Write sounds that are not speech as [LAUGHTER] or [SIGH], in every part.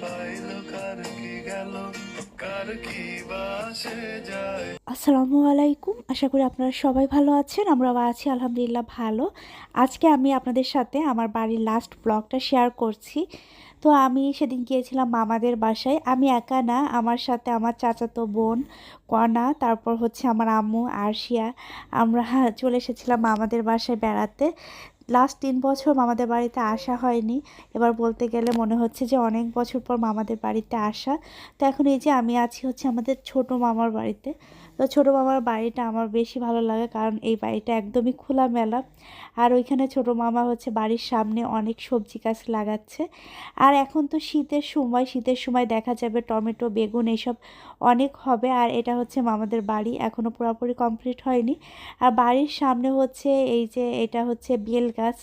Pile গেল আসসালামু আলাইকুম, আশা করি আপনারা সবাই ভালো আছেন, আমরাও আছি, আলহামদুলিল্লাহ ভালো। আজকে আমি আপনাদের সাথে আমার বাড়ির লাস্ট ব্লগটা শেয়ার করছি। তো আমি সেদিন গিয়েছিলাম মামাদের বাসায়। আমি একা না, আমার সাথে আমার চাচাতো বোন কণা তারপর হচ্ছে আমার আম্মু, আরশিয়া। আমরা চলে এসেছিলাম মামাদের বাসায় বেড়াতে। লাস্ট তিন বছর মামাদের বাড়িতে আসা হয়নি। এবার বলতে গেলে মনে হচ্ছে যে অনেক বছর পর মামাদের বাড়িতে আসা। তো এখন এই যে আমি আছি হচ্ছে আমাদের ছোট মামার বাড়িতে। তো ছোটো মামার বাড়িটা আমার বেশি ভালো লাগে কারণ এই বাড়িটা একদমই খোলামেলা। আর ওইখানে ছোটো মামা হচ্ছে বাড়ির সামনে অনেক সবজি গাছ লাগাচ্ছে। আর এখন তো শীতের সময় শীতের সময় দেখা যাবে টমেটো, বেগুন এইসব অনেক হবে। আর এটা হচ্ছে মামাদের বাড়ি এখনও পুরোপুরি কমপ্লিট হয়নি। আর বাড়ির সামনে হচ্ছে এই যে এটা হচ্ছে বেল গাছ।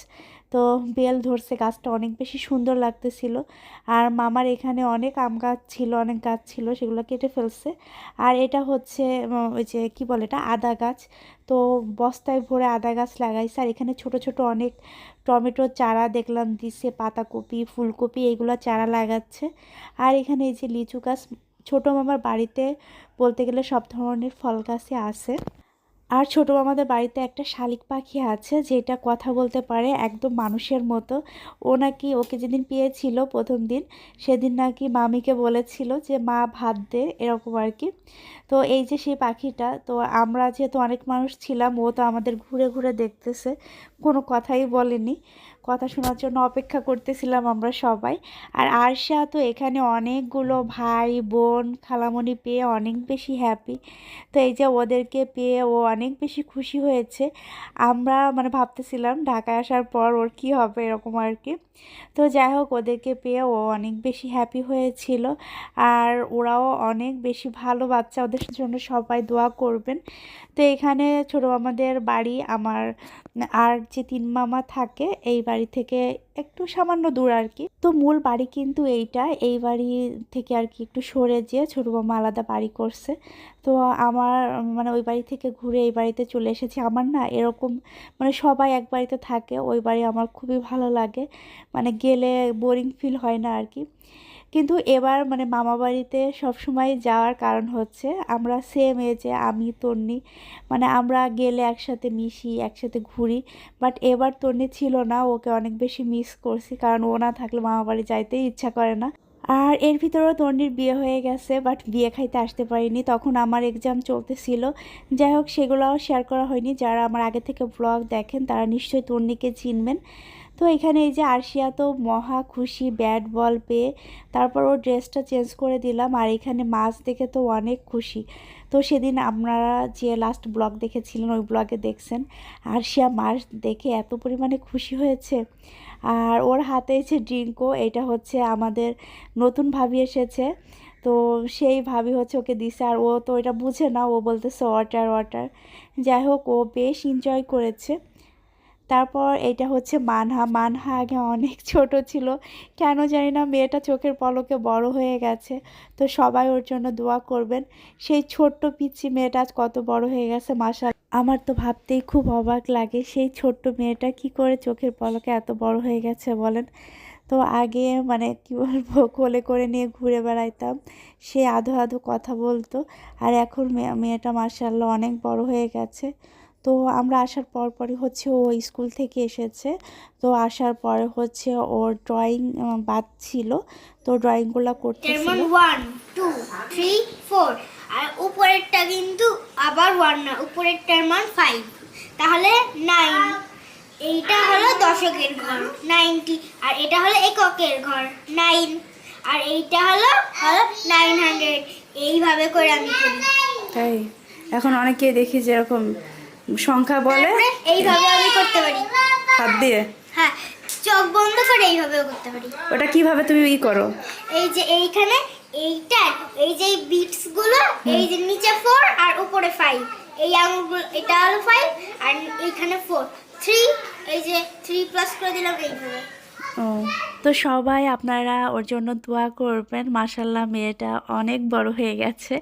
তো বেল ধরছে, গাছটা অনেক বেশি সুন্দর লাগতেছিল। আর মামার এখানে অনেক আম গাছ ছিল, অনেক গাছ ছিল, সেগুলো কেটে ফেলছে। আর এটা হচ্ছে ওই যে কি বলে এটা, আদা গাছ। তো বস্তায় ভরে আদা গাছ লাগাইছে। আর এখানে ছোট ছোট অনেক টমেটোর চারা দেখলাম, দিছে, পাতাকপি, ফুলকপি এইগুলো চারা লাগাচ্ছে। আর এখানে এই যে লিচু গাছ, ছোটো মামার বাড়িতে বলতে গেলে সব ধরনের ফল গাছই আছে। আর ছোটো আমাদের বাড়িতে একটা শালিক পাখি আছে যেটা কথা বলতে পারে একদম মানুষের মতো। ও নাকি ওকে যেদিন পেয়েছিল প্রথম দিন, সেদিন নাকি মামিকে বলেছিল যে, মা, ভাত দে, এরকম আর কি। তো এই যে সেই পাখিটা, তো আমরা যেহেতু অনেক মানুষ ছিলাম, ও তো আমাদের ঘুরে ঘুরে দেখতেছে, কোনো কথাই বলেনি। কথা শোনার জন্য অপেক্ষা করতেছিলাম আমরা সবাই। আর আরশা তো এখানে অনেকগুলো ভাই, বোন, খালামণি পেয়ে অনেক বেশি হ্যাপি তো এই যে ওদেরকে পেয়ে ও অনেক বেশি খুশি হয়েছে। আমরা মানে ভাবতেছিলাম ঢাকায় আসার পর ওর কী হবে এরকম আর কি। তো যাই হোক, ওদেরকে পেয়ে ও অনেক বেশি হ্যাপি হয়েছিল। আর ওরাও অনেক বেশি ভালো বাচ্চা, ওদের জন্য সবাই দোয়া করবেন। তো এখানে ছোটো মামাদের বাড়ি, আমার আর যে তিন মামা থাকে, এই বাড়ি থেকে একটু সামান্য দূর আর কি। তো মূল বাড়ি কিন্তু এইটা। এই বাড়ি থেকে আর কি একটু সরে যেয়ে ছোটো বাবা আলাদা বাড়ি করছে। তো আমার মানে ওই বাড়ি থেকে ঘুরে এই বাড়িতে চলে এসেছি। আমার না এরকম মানে সবাই এক বাড়িতে থাকে। ওই বাড়ি আমার খুবই ভালো লাগে। মানে গেলে বোরিং ফিল হয় না আর কি। কিন্তু এবার মানে মামা বাড়িতে সবসময় যাওয়ার কারণ হচ্ছে আমরা সেম এজে আমি, তন্নি মানে আমরা গেলে একসাথে মিশি, একসাথে ঘুরি বাট এবার তন্নি ছিল না, ওকে অনেক বেশি মিস করছি কারণ ও না থাকলে মামা বাড়ি যাইতেই ইচ্ছা করে না। আর এর ভিতরেও তন্নির বিয়ে হয়ে গেছে বাট বিয়ে খাইতে আসতে পারিনি। তখন আমার এক্সাম চলতেছিল। যাই হোক, সেগুলোও শেয়ার করা হয়নি। যারা আমার আগে থেকে ব্লগ দেখেন, তারা নিশ্চয়ই তন্নিকে চিনবেন। তো এখানে এই যে আরশিয়া তো মহা খুশি ব্যাট বল পেয়ে তারপর ওর ড্রেসটা চেঞ্জ করে দিলাম আর এখানে মাছ দেখে তো অনেক খুশি। তো সেদিন আপনারা যে লাস্ট ব্লগ দেখেছিলেন, ওই ব্লগে দেখছেন, আরশিয়া মাছ দেখে এত পরিমাণে খুশি হয়েছে। আর ওর হাতে এসে ড্রিঙ্কও এটা হচ্ছে আমাদের নতুন ভাবি এসেছে। তো সেই ভাবি হচ্ছে ওকে দিছে আর ও তো এটা বুঝে না, ও বলতেছে ওয়াটার ওয়াটার যাই হোক, ও বেশ এনজয় করেছে। তারপর এটা হচ্ছে মানহা। মানহা আগে অনেক [LAUGHS] ছোট ছিল। কেন জানি না, মেয়েটা চোখের পলকে বড় হয়ে গেছে। তো সবাই ওর জন্য দোয়া করবেন। সেই ছোট্ট পিচ্ছি মেয়েটা আজ কত বড় হয়ে গেছে মাসা আমার তো ভাবতেই খুব অবাক লাগে, সেই ছোট্ট মেয়েটা কি করে চোখের পলকে এত বড় হয়ে গেছে বলেন? তো আগে মানে কি বলব, কোলে করে নিয়ে ঘুরে বেড়াইতাম। সে আধো আধো কথা বলতো। আর এখন মেয়ে মেয়েটা মার্শাল্লাহ অনেক বড় হয়ে গেছে। তো আমরা আসার পর পরই হচ্ছে ও স্কুল থেকে এসেছে। তো আসার পরে হচ্ছে ওর ড্রয়িং বাদ ছিল। তো ড্রয়িংগুলো করতে যেমন ওয়ান টু থ্রি ফোর আর উপরেরটা কিন্তু আবার ওয়ান না উপরেরটার মান ফাইভ তাহলে নাইন এইটা হলো দশকের ঘর নাইনটি আর এটা হলো এককের ঘর নাইন আর এইটা হলো হলো নাইন হান্ড্রেড এইভাবে করে আমি করি। তাই? এখন অনেকেই দেখি যেরকম সংখ্যা বলে? এইভাবে আমি করতে পারি। হাত দিয়ে? হ্যাঁ চোখ বন্ধ করে এইভাবেও করতে পারি। ওটা কীভাবে তুমি ই করো? এই যে এইখানে এইটা এই যে বিটসগুলো এই যে নিচে 4 আর উপরে 5 এই আঙ্গুল এটা হলো 5 আর এইখানে ফোর থ্রি এই যে 3 প্লাস করে দিলাম এইভাবে। তো সবাই আপনারা ওর জন্য দোয়া করবেন। মাসাল্লাহ মেয়েটা অনেক বড় হয়ে গেছে।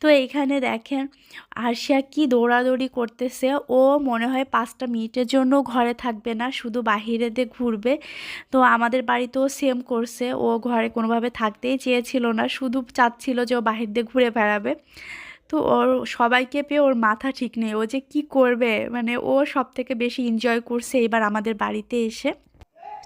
তো এইখানে দেখেন, আরশিয়া কি দৌড়াদৌড়ি করতেছে। ও মনে হয় পাঁচটা মিনিটের জন্য ঘরে থাকবে না, শুধু বাহিরে দিয়ে ঘুরবে। তো আমাদের বাড়িতেও সেম করছে। ও ঘরে কোনোভাবে থাকতেই চেয়েছিল না, শুধু চাচ্ছিল যে ও বাহির দিয়ে ঘুরে বেড়াবে। তো ওর সবাইকে পেয়ে ওর মাথা ঠিক নেই। ও যে কি করবে? মানে ও সব থেকে বেশি এনজয় করছে এবার আমাদের বাড়িতে এসে।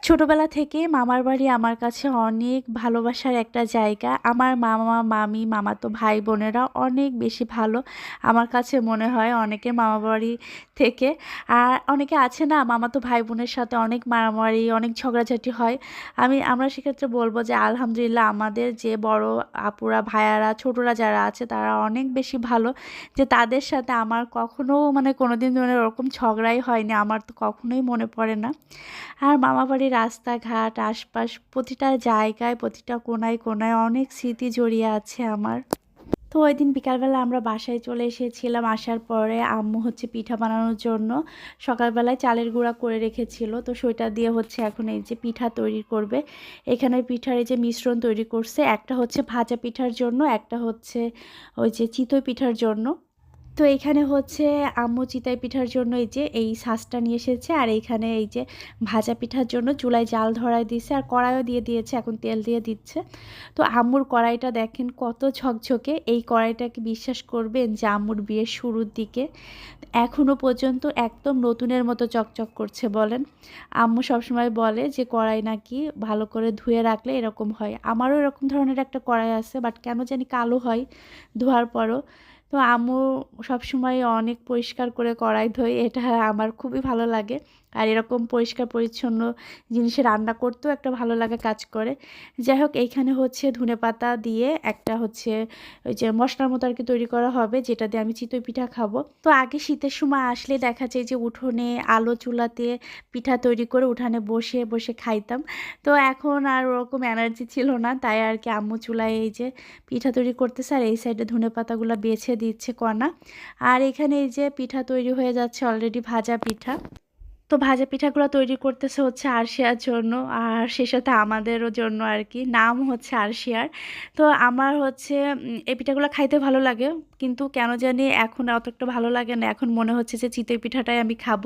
ছোটবেলা থেকে মামার বাড়ি আমার কাছে অনেক ভালোবাসার একটা জায়গা। আমার মামা, মামি, মামাতো ভাই বোনেরা অনেক বেশি ভালো। আমার কাছে মনে হয় অনেকে মামা বাড়ি থেকে। আর অনেকে আছে না, মামাতো ভাই বোনের সাথে অনেক মারামারি, অনেক ঝগড়াঝাটি হয়। আমি, আমরা সেক্ষেত্রে বলব যে আলহামদুলিল্লাহ আমাদের যে বড় আপুরা, ভাইয়ারা, ছোটরা যারা আছে তারা অনেক বেশি ভালো। যে তাদের সাথে আমার কখনো মানে কোনোদিন মানে ওরকম ঝগড়াই হয়নি, আমার তো কখনোই মনে পড়ে না। আর মামা বাড়ির রাস্তাঘাট, আশপাশ প্রতিটা জায়গায়, প্রতিটা কোনায় কোনায় অনেক স্মৃতি জড়িয়ে আছে আমার। তো ওই দিন বিকালবেলা আমরা বাসায় চলে এসেছিলাম। আসার পরে আম্মু হচ্ছে পিঠা বানানোর জন্য সকালবেলায় চালের গুঁড়া করে রেখেছিল। তো সেটা দিয়ে হচ্ছে এখন এই যে পিঠা তৈরি করবে। এখানে পিঠার এই যে মিশ্রণ তৈরি করছে। একটা হচ্ছে ভাজা পিঠার জন্য, একটা হচ্ছে ওই যে চিতই পিঠার জন্য। তো এইখানে হচ্ছে আম্মু চিতাই পিঠার জন্য এই যে এই শাঁসটা নিয়ে এসেছে, আর এইখানে এই যে ভাজা পিঠার জন্য চুলায় জাল ধরায় দিয়েছে আর কড়াইও দিয়ে দিয়েছে, এখন তেল দিয়ে দিচ্ছে। তো আম্মুর কড়াইটা দেখেন কত ঝকঝকে, এই কড়াইটাকে বিশ্বাস করবেন যে আম্মুর বিয়ের শুরুর দিকে? এখনও পর্যন্ত একদম নতুনের মতো চকচক করছে, বলেন। আম্মু সবসময় বলে যে কড়াই নাকি ভালো করে ধুয়ে রাখলে এরকম হয়। আমারও এরকম ধরনের একটা কড়াই আছে, বাট কেন জানি কালো হয় ধোয়ার পরও। তো আম্মু সবসময় অনেক পরিষ্কার করে কড়াই ধোয়, এটা আমার খুবই ভালো লাগে। আর এরকম পরিষ্কার পরিচ্ছন্ন জিনিসে রান্না করতেও একটা ভালো লাগা কাজ করে। যাই হোক এইখানে হচ্ছে ধনে পাতা দিয়ে একটা হচ্ছে ওই যে মশলার মতো আর কি তৈরি করা হবে, যেটা দিয়ে আমি চিতই পিঠা খাব। তো আগে শীতের সময় আসলে দেখা যায় যে উঠোনে আলো চুলাতে পিঠা তৈরি করে উঠানে বসে বসে খাইতাম। তো এখন আর ওরকম এনার্জি ছিল না, তাই আর কি আম্মু চুলায় এই যে পিঠা তৈরি করতেছে, আর এই সাইডে ধনে পাতাগুলো বেছে দিচ্ছে কণা আর এখানে এই যে পিঠা তৈরি হয়ে যাচ্ছে অলরেডি ভাজা পিঠা। তো ভাজা পিঠাগুলো তৈরি করতেছে হচ্ছে আরশিয়ার জন্য, আর সে সাথে আমাদেরও জন্য আর কি। নাম হচ্ছে আরশিয়ার। তো আমার হচ্ছে এই পিঠাগুলো খাইতে ভালো লাগে। কিন্তু কেন জানি এখন অতটা ভালো লাগে না। এখন মনে হচ্ছে যে চিতই পিঠাটাই আমি খাব।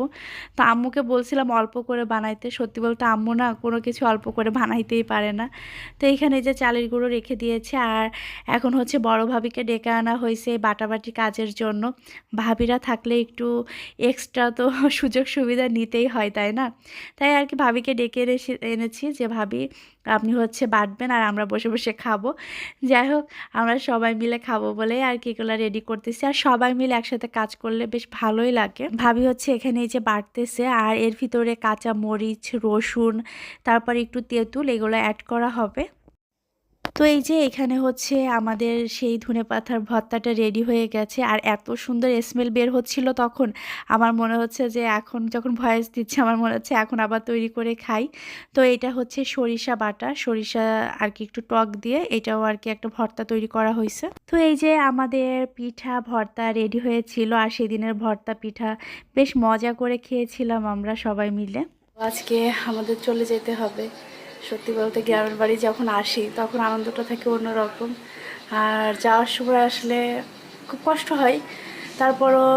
তো আম্মুকে বলছিলাম অল্প করে বানাইতে। সত্যি বলতে আম্মু না কোনো কিছু অল্প করে বানাইতেই পারে না। তো এইখানে যে চালের গুঁড়ো রেখে দিয়েছে। আর এখন হচ্ছে বড় ভাবিকে ডেকে আনা হয়েছে বাটাবাটি কাজের জন্য। ভাবিরা থাকলে একটু এক্সট্রা তো [LAUGHS] সুযোগ সুবিধা নিতেই হয়, তাই না? তাই আর কি ভাবিকে ডেকে এনেছি যে, ভাবি, আপনি হচ্ছে বাটবেন আর আমরা বসে বসে খাব। যাই হোক, আমরা সবাই মিলে খাব বলে আর কি এগুলো রেডি করতেছি। আর সবাই মিলে একসাথে কাজ করলে বেশ ভালোই লাগে। ভাবি হচ্ছে এখানে এই যে বাড়তেছে, আর এর ভিতরে কাঁচা মরিচ, রসুন, তারপর একটু তেঁতুল, এগুলো অ্যাড করা হবে। তো এই যে এখানে হচ্ছে আমাদের সেই ধনে পাতার ভর্তাটা রেডি হয়ে গেছে, আর এত সুন্দর স্মেল বের হচ্ছিল তখন। আমার মনে হচ্ছে যে এখন যখন ভয়েস দিচ্ছে, আমার মনে হচ্ছে এখন আবার তৈরি করে খাই। তো এটা হচ্ছে সরিষা বাটা, সরিষা আর কি একটু টক দিয়ে এটাও আর কি একটা ভর্তা তৈরি করা হয়েছে। তো এই যে আমাদের পিঠা ভর্তা রেডি হয়েছিল, আর সেদিনের ভর্তা পিঠা বেশ মজা করে খেয়েছিলাম আমরা সবাই মিলে। আজকে আমাদের চলে যেতে হবে। সত্যি বলতে গ্রামের বাড়ি যখন আসি, তখন আনন্দটা থাকে অন্যরকম। আর যাওয়ার সময় আসলে খুব কষ্ট হয়। তারপরও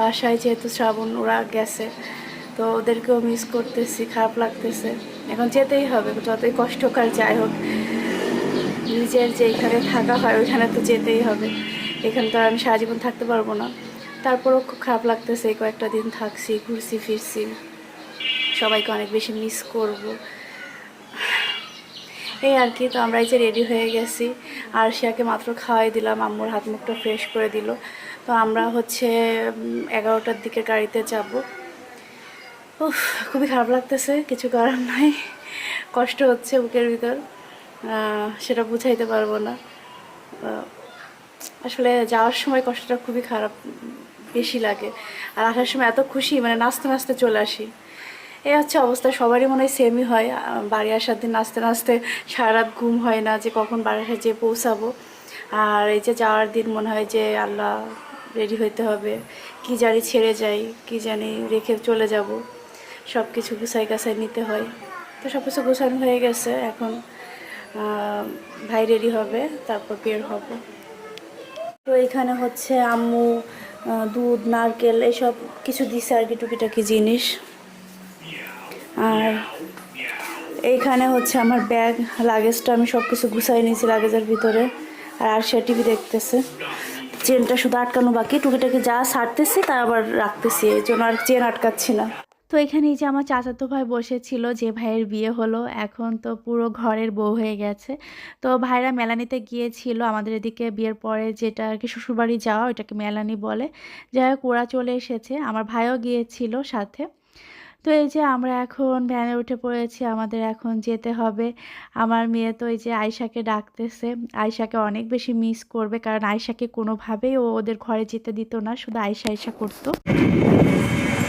বাসায় যেহেতু শ্রাবণ, ওরা গেছে, তো ওদেরকেও মিস করতেছি, খারাপ লাগতেছে। এখন যেতেই হবে, যতই কষ্টকর যাই হোক। নিজের যেইখানে থাকা হয়, ওইখানে তো যেতেই হবে। এখানে তো আর আমি সারা জীবন থাকতে পারব না। তারপরেও খুব খারাপ লাগতেছে, এই কয়েকটা দিন থাকছি, ঘুরছি, ফিরছি। সবাইকে অনেক বেশি মিস করব। এই আর কি, তো আমরা এই যে রেডি হয়ে গেছি। আর শিয়াকে মাত্র খাওয়াই দিলাম, আম্মুর হাত মুখটা ফ্রেশ করে দিল। তো আমরা হচ্ছে এগারোটার দিকে গাড়িতে যাব। উফ, খুবই খারাপ লাগতেছে, কিছু করার নাই। কষ্ট হচ্ছে বুকের ভিতর। সেটা বুঝাইতে পারব না। আসলে যাওয়ার সময় কষ্টটা খুবই খারাপ বেশি লাগে। আর আসার সময় এত খুশি মানে নাচতে নাচতে চলে আসি। এই হচ্ছে অবস্থা, সবারই মনে হয় সেমই হয়। বাড়ি আসার দিন নাচতে নাচতে সারা রাত ঘুম হয় না যে কখন বাড়ি যেয়ে পৌঁছাবো। আর এই যে যাওয়ার দিন মনে হয় যে আল্লাহ রেডি হইতে হবে। কি জানি ছেড়ে যাই, কি জানি রেখে চলে যাব। সব কিছু গুছাই গাছাই নিতে হয়। তো সব কিছু গোছানো হয়ে গেছে, এখন ভাই রেডি হবে, তারপর বের হব। তো এখানে হচ্ছে আম্মু দুধ, নারকেল এসব কিছু দিছে আর কি টুকিটাকি জিনিস। আর এইখানে হচ্ছে আমার ব্যাগ লাগেজটা আমি সব কিছু গুছাই নিয়েছি লাগেজের ভিতরে। আর সে টিভি দেখতেছে। চেনটা শুধু আটকানো বাকি, টুকিটাকি যা ছাড়তেছি তা আবার রাখতেছি, এই জন্য আর চেন আটকাচ্ছি না। তো এখানে এই যে আমার চাচাতো ভাই বসেছিল, যে ভাইয়ের বিয়ে হলো, এখন তো পুরো ঘরের বউ হয়ে গেছে। তো ভাইরা মেলানিতে গিয়েছিল, আমাদের এদিকে বিয়ের পরে যেটা আর কি শ্বশুরবাড়ি যাওয়া, ওইটাকে মেলানি বলে। যাই হোক, ওরা চলে এসেছে, আমার ভাইও গিয়েছিল সাথে। তো এই যে আমরা এখন ভ্যানে উঠে পড়েছি, আমাদের এখন যেতে হবে। আমার মেয়ে তো এই যে আয়শাকে ডাকতেছে। আয়শাকে অনেক বেশি মিস করবে, কারণ আয়শাকে কোনোভাবেই ও ওদের ঘরে যেতে দিত না, শুধু আয়শা আয়শা করতো।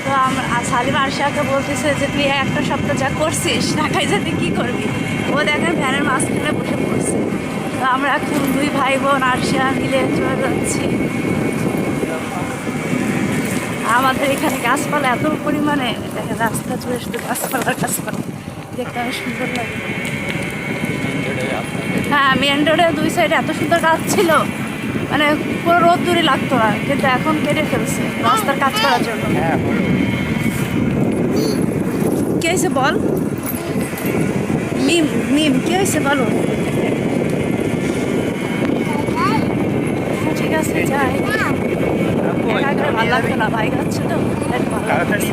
তো আমরা সালিম আরশাকে বলতেছে যে, তুই একটা সপ্তাহ যা করছিস, ঢাকায় যেতে কী করবি? ও দেখেন ভ্যানের মাঝখানে বসে পড়ছে। তো আমরা এখন দুই ভাই বোন আরশা মিলে চলে যাচ্ছি। আমাদের এখানে গাছপালা এত পরিমাণে রাস্তা জুড়ে শুধু গাছপালা গাছপালা। দেখতে অনেক সুন্দর লাগে। হ্যাঁ মেন রোডে দুই সাইডে এত সুন্দর গাছ ছিল। মানে পুরো রোদ দূরে লাগতো না, কিন্তু এখন কেটে ফেলছে, রাস্তার কাজ করার জন্য। কি হয়েছে বল? মিম মিম, কি হয়েছে বলো? ঠিক আছে, যাই। একা একা ভালো লাগতো না ভাই যাচ্ছে তো। ভালো লাগছে।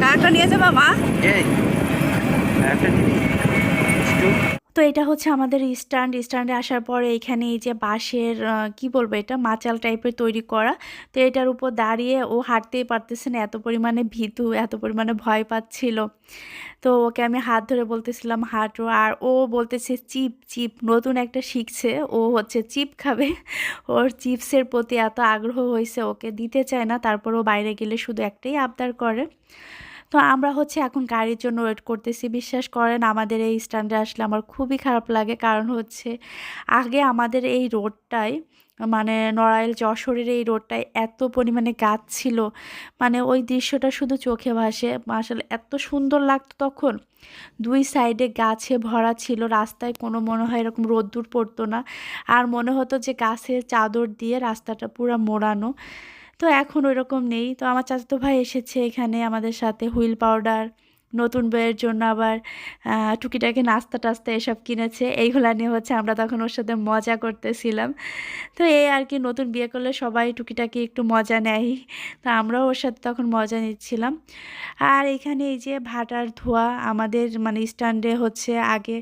কারটা নিয়ে যাবা মা? তো এটা হচ্ছে আমাদের স্ট্যান্ড স্ট্যান্ডে আসার পরে এখানে এই যে বাঁশের কি বলব এটা? মাচাল টাইপের তৈরি করা। তো এটার উপর দাঁড়িয়ে ও হাঁটতেই পারতেছে না, এত পরিমাণে ভীতু, এত পরিমাণে ভয় পাচ্ছিল। তো ওকে আমি হাত ধরে বলতেছিলাম, হাঁটো। আর ও বলতেছে, চিপ চিপ, নতুন একটা শিখছে। ও হচ্ছে, চিপ খাবে? ওর চিপসের প্রতি এত আগ্রহ হয়েছে, ওকে দিতে চায় না। তারপর ও বাইরে গেলে শুধু একটাই আবদার করে। তো আমরা হচ্ছে এখন গাড়ির জন্য ওয়েট করতেছি। বিশ্বাস করেন, আমাদের এই স্ট্যান্ডে আসলে আমার খুবই খারাপ লাগে। কারণ হচ্ছে আগে আমাদের এই রোডটায় মানে নড়াইল যশোরের এই রোডটায় এত পরিমাণে গাছ ছিল। মানে ওই দৃশ্যটা শুধু চোখে ভাসে। আসলে এত সুন্দর লাগতো তখন। দুই সাইডে গাছে ভরা ছিল, রাস্তায় কোনো মনে হয় এরকম রোদ্দুর পড়তো না। আর মনে হতো যে গাছের চাদর দিয়ে রাস্তাটা পুরো মোড়ানো। তো এখন ওই রকম নেই। তো আমার চাচাতো ভাই এসেছে এখানে আমাদের সাথে হুইল পাউডার নতুন বইয়ের জন্য আবার টুকিটাকি নাস্তা টাস্তা এসব কিনেছে। এইগুলা নিয়ে হচ্ছে আমরা তখন ওর সাথে মজা করতেছিলাম। তো এই আর কি নতুন বিয়ে করলে সবাই টুকিটাকি একটু মজা নেয়। তো আমরাও ওর সাথে তখন মজা নিচ্ছিলাম। আর এখানে এই যে ভাটার ধোয়া আমাদের মানে স্ট্যান্ডে হচ্ছে আগে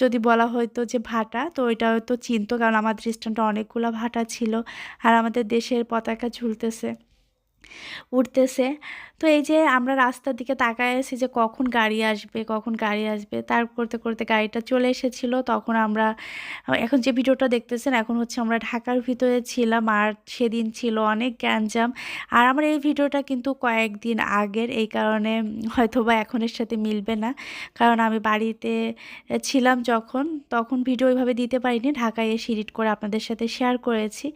যদি বলা হয়তো যে ভাটা, তো ওইটা হয়তো চিনতো কারণ আমাদের স্ট্যান্ডে অনেকগুলো ভাটা ছিল। আর আমাদের দেশের পতাকা ঝুলতেছে উঠতেছে তো এই যে আমরা রাস্তার দিকে তাকায় আছি যে কখন গাড়ি আসবে, কখন গাড়ি আসবে, তার করতে করতে গাড়িটা চলে এসেছিল, তখন আমরা, এখন যে ভিডিওটা দেখতেছেন, এখন হচ্ছে আমরা ঢাকার ভিতরে ছিলাম, আর সেদিন ছিল অনেক গ্যাঞ্জাম। আর আমার এই ভিডিওটা কিন্তু কয়েকদিন আগের, এই কারণে হয়তো বা এখনের সাথে মিলবে না। কারণ আমি বাড়িতে ছিলাম যখন, তখন ভিডিও ওইভাবে দিতে পারিনি, ঢাকায় এসে এডিট করে আপনাদের সাথে শেয়ার করেছি।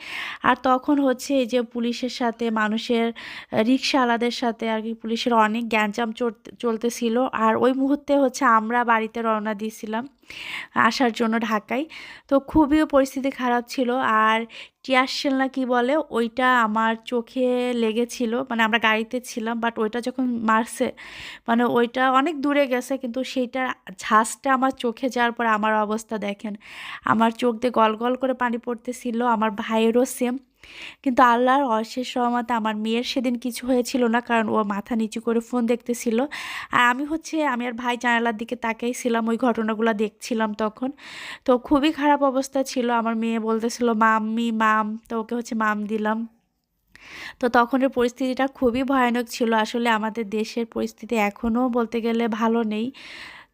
আর তখন হচ্ছে এই যে পুলিশের সাথে, মানুষের রিক্সাওয়ালাদের সাথে আর কি পুলিশের অনেক চলতে চলতেছিল। আর ওই মুহূর্তে হচ্ছে আমরা বাড়িতে রওনা দিয়েছিলাম আসার জন্য ঢাকায়। তো খুবই পরিস্থিতি খারাপ ছিল। আর টিয়ারশেল না কি বলে, ওইটা আমার চোখে লেগেছিল। মানে আমরা গাড়িতে ছিলাম বাট ওইটা যখন মারছে মানে ওইটা অনেক দূরে গেছে, কিন্তু সেইটার ঝাঁজটা আমার চোখে যাওয়ার পর আমার অবস্থা দেখেন। আমার চোখ দিয়ে গল গল করে পানি পড়তেছিল। আমার ভাইয়েরও সেম কিন্তু আল্লাহর অশেষ রহমতে আমার মেয়ের সেদিন কিছু হয়েছিল না, কারণ ও মাথা নিচু করে ফোন দেখতেছিল। আর আমি হচ্ছে, আমি আর ভাই জানালার দিকে তাকাইছিলাম, ওই ঘটনাগুলো দেখছিলাম তখন। তো খুবই খারাপ অবস্থা ছিল। আমার মেয়ে বলতেছিল, মাম্মি, মাম। তো ওকে হচ্ছে মাম দিলাম। তো তখনের পরিস্থিতিটা খুবই ভয়ানক ছিল। আসলে আমাদের দেশের পরিস্থিতি এখনও বলতে গেলে ভালো নেই।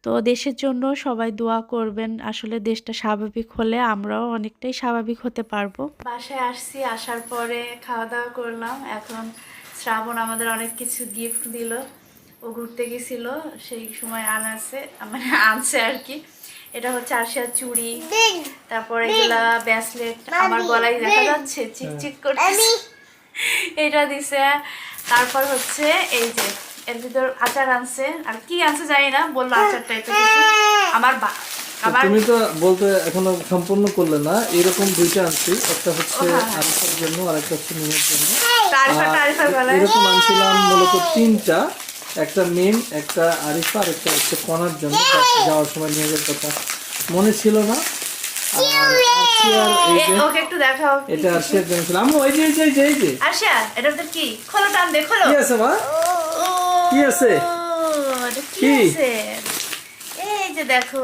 তো দেশের জন্য সবাই দোয়া করবেন। আসলে দেশটা স্বাভাবিক হলে আমরাও অনেকটাই স্বাভাবিক হতে পারব। বাসায় আসছি আসার পরে খাওয়া দাওয়া করলাম। এখন শ্রাবণ আমাদের অনেক কিছু গিফট দিল। ও ঘুরতে গেছিল সেই সময় আনাছে মানে আনছে আর কি এটা হচ্ছে আরশিয়ার চুড়ি তারপরে এগুলা ব্যাসলেট আমার গলায় দেখা যাচ্ছে চিকচিক করছে। এটা দিছে তারপর হচ্ছে এই যে এর ভিতর আচার আনছে। আর কি আনছে জানি না বলল আচার টাইপের কিছু। আমার বা- তুমি তো বলতে এখনও সম্পূর্ণ করলে না এরকম দুইটা আনছি। একটা হচ্ছে আরিফার জন্য আর একটা হচ্ছে মিমের জন্য। এরকম আনছিলাম মূলত তিনটা। একটা মিম একটা আরিফা আর একটা হচ্ছে কনার জন্য। যাওয়ার সময় নিয়ে যাওয়ার কথা মনে ছিল না। এটা আরশিয়ার জন্য ছিল। আম্মু এই যে এই যে এই যে এই এটা কি? খোলো টান দে খোলো। মা? ও, কি আছে? কি কি? আছে? এই যে দেখো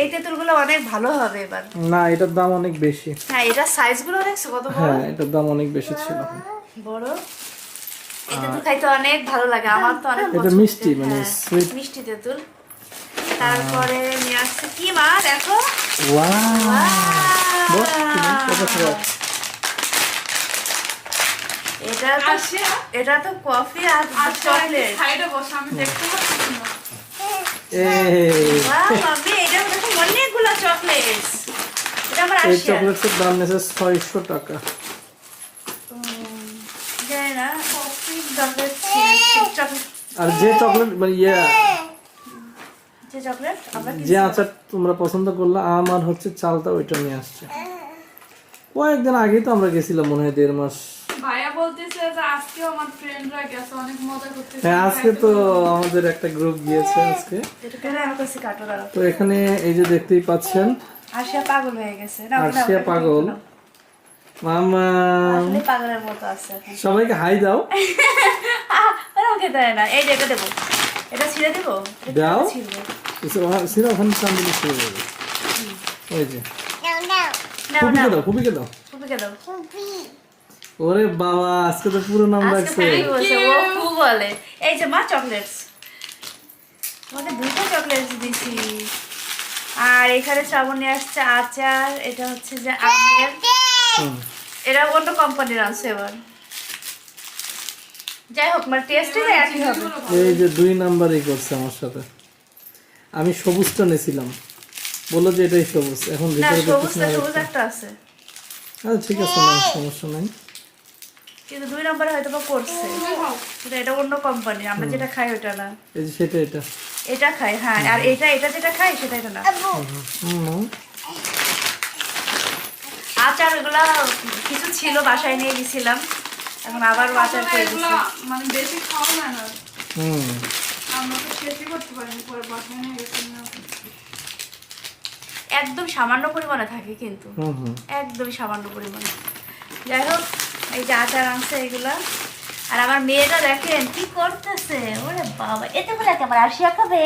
এই তেঁতুলগুলো অনেক ভালো হবে এবার। না এটার দাম অনেক বেশি। হ্যাঁ এটা সাইজগুলো দেখছ? কত বড়? হ্যাঁ এটার দাম অনেক বেশি ছিল। বড়? এই তেঁতুল খাইতে অনেক ভালো লাগে আমার তো অনেক এটা মিষ্টি, মানে হ্যাঁ, sweet। মিষ্টি তেঁতুল। তারপরে নিয়ে আসছে কি মা দেখো? ওয়াও বস এটা এটা তো এটা তো কফি আর চকলেট সাইডে বসে আমি দেখতে পাচ্ছি না। এটা দেখো অনেকগুলো চকলেট আমার এই চকলেটের দাম নিয়েছে ছয়শো টাকা। আর যে চকলেট মানে ইয়ে। যে আচার তোমরা পছন্দ করলে আমার হচ্ছে চালটা ওইটা নিয়ে আসছে। কয়েকদিন আগেই তো আমরা গেছিলাম মনে হয় দেড় মাস বলতেছে যে আজকেও আমার ফ্রেন্ডরা গেছে অনেক মজা করতেছে। হ্যাঁ আজকে তো আমাদের একটা গ্রুপ গিয়েছে আজকে। তো এখানে এই যে দেখতেই পাচ্ছেন আশিয়া পাগল হয়ে গেছে। না পাগল। মামা। পাগলের মতো আছে সবাইকে হাই দাও। [LAUGHS] ওকে দেয় না। এই এটা দেবো। এটা ছিঁড়ে দেবো? দাও। ছিঁড়বো? ওখানে ওই যে। দাও দাও। দাও। কুপি ওরে বাবা আজকে তো পুরো নাম বলছে ও বলে। এই যে মা চকলেটস তোমাকে দুইটা চকলেটস দিছি। আর এখানে শ্রাবণী আসছে আচার এটা হচ্ছে যে আমের। এটা অন্য কোম্পানির আনছে এবার। যাই হোক মানে টেস্টে একই হবে। এই যে দুই নাম্বারই করছে আমার সাথে। আমি সবুজটা নিয়েছিলাম। বলল যে এটাই সবুজ। এখন ভিতরে সবুজ সবুজ একটা আছে। আচ্ছা ঠিক আছে না সমস্যা নাই। কিন্তু দুই নম্বরে হয়তো বা করছে কিন্তু এটা অন্য কোম্পানি আমরা যেটা খাই ওটা না। এই যে সেটা এটা। এটা খাই হ্যাঁ আর এটা এটা যেটা খাই সেটা এটা না। আচার ওগুলা কিছু ছিল বাসায় নিয়ে গেছিলাম। এখন আবার আচার করে দিচ্ছি মানে বেশি খাওয়া না। হুম। আমরা তো শেষই করতে পারিনি পরে বাসায় নিয়ে গেছি একদম সামান্য পরিমাণে থাকে কিন্তু। হুম হুম। একদম সামান্য পরিমাণে। যাই হোক এই যে আচার আনছে এগুলো। আর আমার মেয়েটা দেখেন কি করতেছে? ওরে বাবা, এতে বলে কেমন আসিয়া খাবে।